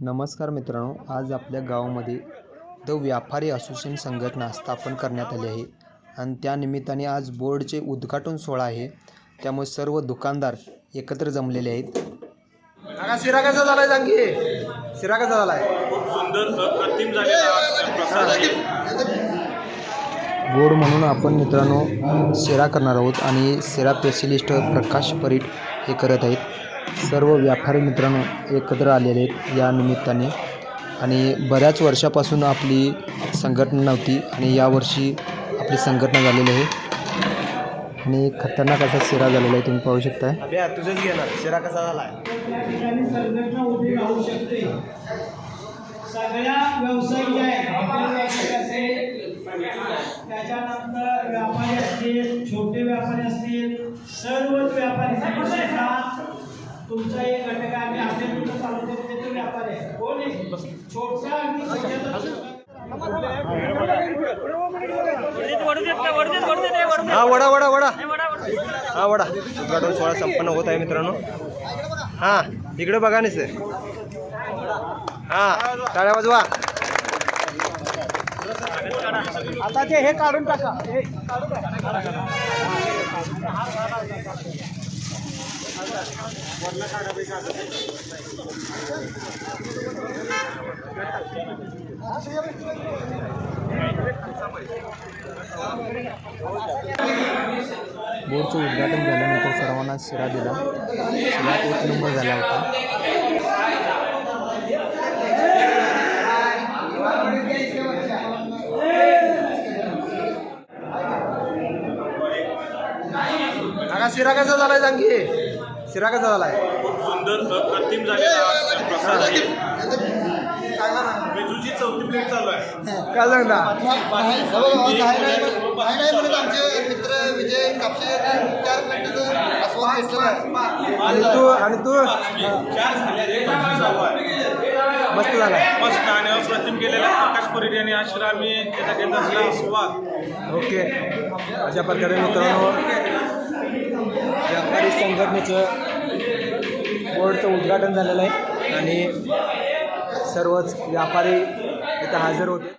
नमस्कार मित्रांनो आज आपल्या गावामध्ये द व्यापारी असोसिएशन संघटना स्थापन करण्यात आली आहे. आणि त्या निमित्ताने आज बोर्डचे उद्घाटन सोहळा आहे. त्यामुळे सर्व दुकानदार एकत्र जमलेले आहेत. काका शिरा कसा झालाय सांग शिरा कसा झालाय? खूप सुंदर अप्रतिम झालेला प्रसाद आहे. गोड म्हणून आपण मित्रांनो शिरा करणार आहोत. आणि शिरा स्पेशलिस्ट प्रकाश परीट हे करत आहेत. सर्व व्यापारी मित्रांनो एकत्र आलेले आहेत या निमित्ताने. आणि बऱ्याच वर्षापासून आपली संघटना नव्हती आणि यावर्षी आपली संघटना झालेली आहे. आणि खतरनाक असा शिरा झालेला आहे तुम्ही पाहू शकताय. तुझंच घेणार शिरा कसा शकते सगळ्या व्यावसायिक त्याच्यानंतर व्यापारी असतील छोटे व्यापारी असतील सर्वच व्यापारी तुमचा एक घटक आहे आम्ही आपल्या तो व्यापारी आहे. कोण आहे छोटा आणि हा वडा वडा वडा. हा वडा. उद्घाटन सोहळा संपन्न होत आहे मित्रांनो. हा इकडे बघा निस हा टाळ्या वाजवा. आता ते हे काढून टाका. हे काढून टाका. बोर्डचं उद्घाटन झाल्यानंतर सर्वांना शिरा दिला. शिरा एक नंबर झाला होता. शिरा कसा झालाय सांग? शिरा कसा झालाय? खूप सुंदर अप्रतिम झालेला प्रसाद आहे. मेजूची चौथी प्लेट चालू आहे. काय सांगता? आमचे मित्र विजय कापसे चार आस्वाद घेतलं आणि तू आणि तू? चार झाले. चालू आहे. मस्त झालाय मस्त आणि अप्रतिम केलेल्या प्रकाश परिड यांनी आश्रा मी त्याचा घेत असलेला स्वाद ओके. अशा प्रकारे मित्रांनो व्यापारी संघटनेचं बोर्डचं उद्घाटन झालेलं आहे आणि सर्वच व्यापारी इथं हजर होते.